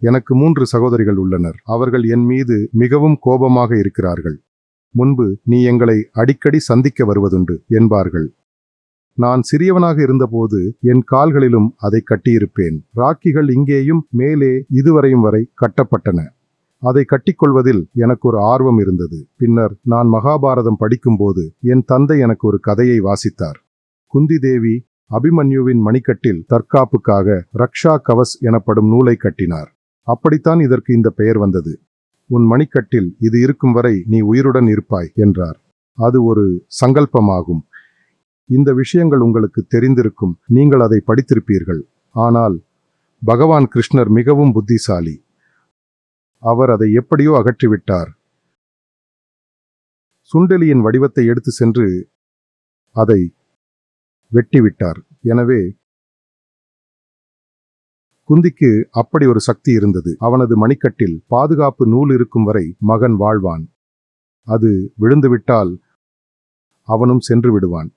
எனக்கு மூன்று சகோதரிகள் உள்ளனர். அவர்கள் என் மீது மிகவும் கோபமாக இருக்கிறார்கள். முன்பு நீ எங்களை அடிக்கடி சந்திக்க வருவதுண்டு என்பார்கள். நான் சிறியவனாக இருந்தபோது என் கால்களிலும் அதை கட்டியிருப்பேன். ராக்கிகள் இங்கேயும் மேலே இதுவரையும் வரை கட்டப்பட்டன. அதை கட்டிக்கொள்வதில் எனக்கு ஒரு ஆர்வம் இருந்தது. பின்னர் நான் மகாபாரதம் படிக்கும்போது என் தந்தை எனக்கு ஒரு கதையை வாசித்தார். குந்தி தேவி அபிமன்யுவின் மணிக்கட்டில் தற்காப்புக்காக ரக்ஷா கவஸ் எனப்படும் நூலை கட்டினார். அப்படித்தான் இதற்கு இந்த பெயர் வந்தது. உன் மணிக்கட்டில் இது இருக்கும் வரை நீ உயிருடன் இருப்பாய் என்றார். அது ஒரு சங்கல்பமாகும். இந்த விஷயங்கள் உங்களுக்கு தெரிந்திருக்கும். நீங்கள் அதை படித்திருப்பீர்கள். ஆனால் பகவான் கிருஷ்ணர் மிகவும் புத்திசாலி. அவர் அதை எப்படியோ அகற்றிவிட்டார். சுண்டெலியின் வடிவத்தை எடுத்து சென்று அதை வெட்டிவிட்டார். எனவே குந்திக்கு அப்படி ஒரு சக்தி இருந்தது. அவனது மணிக்கட்டில் பாதுகாப்பு நூல் இருக்கும் வரை மகன் வாழ்வான். அது விழுந்துவிட்டால் அவனும் சென்று விடுவான்.